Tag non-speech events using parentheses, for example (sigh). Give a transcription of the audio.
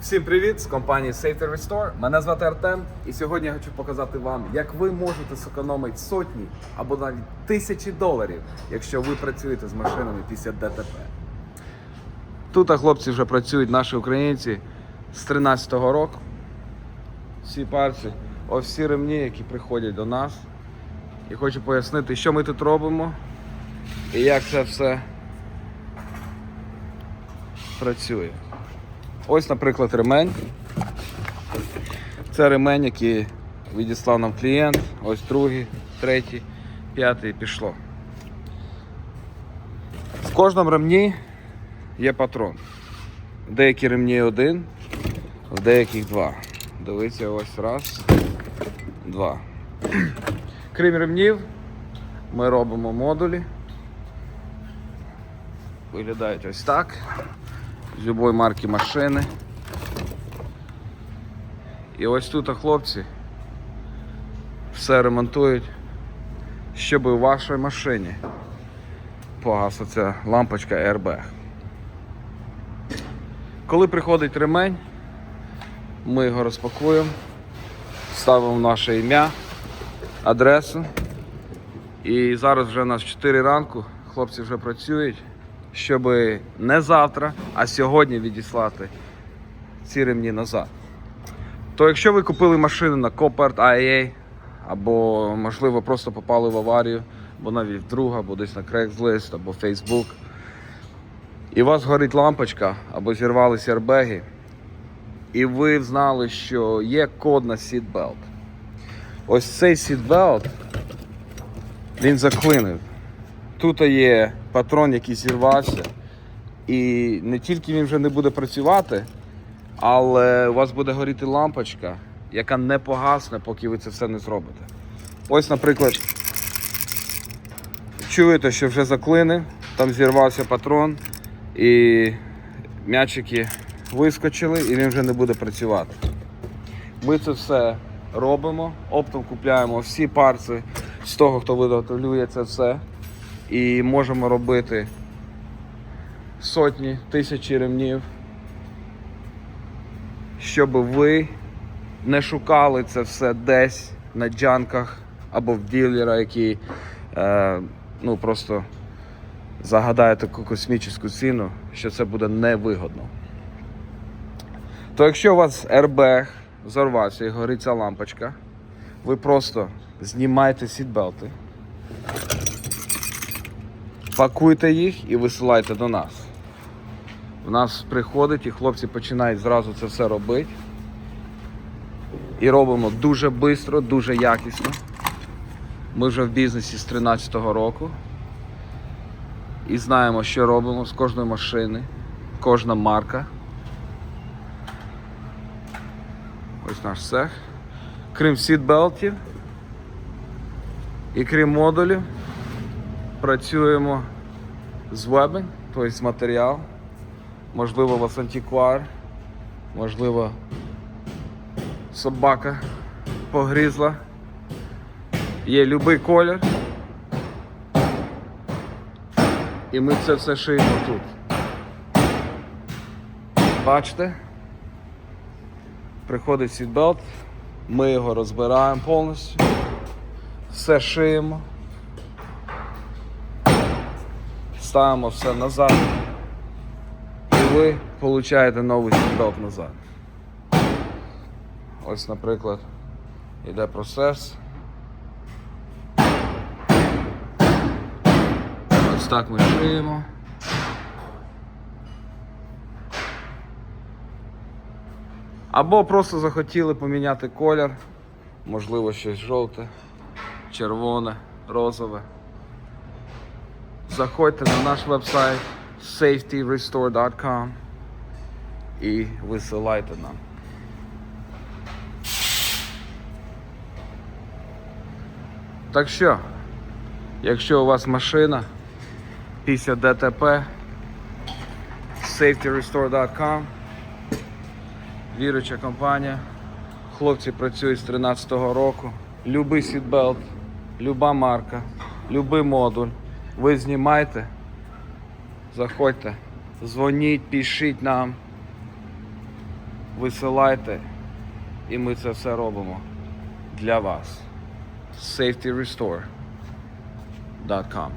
Всім привіт з компанії Safety Restore. Мене звати Артем, і сьогодні я хочу показати вам, як ви можете зекономити сотні або навіть тисячі доларів, якщо ви працюєте з машинами після ДТП. Тут а, хлопці вже працюють наші українці з 13-го року. Всі парці, ось всі ремні, які приходять до нас. І хочу пояснити, що ми тут робимо і як це все працює. Ось, наприклад, ремень. Це ремень, який відіслав нам клієнт. Ось другий, третій, п'ятий пішло. В кожному ремні є патрон. Деякі ремні один, в деяких два. Дивіться, ось раз, два. (clears throat) Крім ремнів, ми робимо модулі. Виглядають ось так з любої марки машини. І ось тут хлопці все ремонтують, щоб у вашій машині погасла ця лампочка airbag. Коли приходить ремень, ми його розпакуємо, ставимо наше ім'я, адресу. І зараз вже у нас 4 ранку, хлопці вже працюють щоб не завтра, а сьогодні відіслати ці ремні назад. То якщо ви купили машину на Copart IA, або, можливо, просто попали в аварію, або навіть в друга, або десь на Craigslist, або Facebook, і у вас горить лампочка, або зірвалися арбеги, і ви знали, що є код на seatbelt. Ось цей seatbelt, він заклинив. Тут є патрон, який зірвався. І не тільки він вже не буде працювати, але у вас буде горіти лампочка, яка не погасне, поки ви це все не зробите. Ось, наприклад, чуєте, що вже заклинив, там зірвався патрон, і м'ячики вискочили, і він вже не буде працювати. Ми це все робимо, оптом купляємо всі парці з того, хто виготовлює це все і можемо робити сотні, тисячі ремнів, щоб ви не шукали це все десь на джанках або в ділера, який е, ну, просто загадає таку космічну ціну, що це буде невигодно. То якщо у вас airbag зорвався і горить ця лампочка, ви просто знімаєте сітбелти, пакуйте їх і висилайте до нас. В нас приходить і хлопці починають зразу це все робити. І робимо дуже швидко, дуже якісно. Ми вже в бізнесі з 13-го року. І знаємо, що робимо з кожної машини, кожна марка. Ось наш цех. Крім сітбелтів і крім модулів, працюємо з вебень, тобто з матеріал. Можливо, у вас антиквар, можливо, собака погрізла. Є будь-який колір. І ми це все шиємо тут. Бачите? Приходить сітбелт, ми його розбираємо повністю, все шиємо. Ставимо все назад. І ви отримуєте новий сітбелт назад. Ось, наприклад, йде процес. Ось так ми шиємо. Або просто захотіли поміняти колір, можливо, щось жовте, червоне, розове. Заходьте на наш вебсайт safetyrestore.com і висилайте нам. Так що, якщо у вас машина після ДТП, safetyrestore.com, віруча компанія, хлопці працюють з 13-го року, любий сітбелт, люба марка, любий модуль. Ви знімайте, заходьте, дзвоніть, пишіть нам. висилайте, і ми це все робимо для вас. safetyrestore.com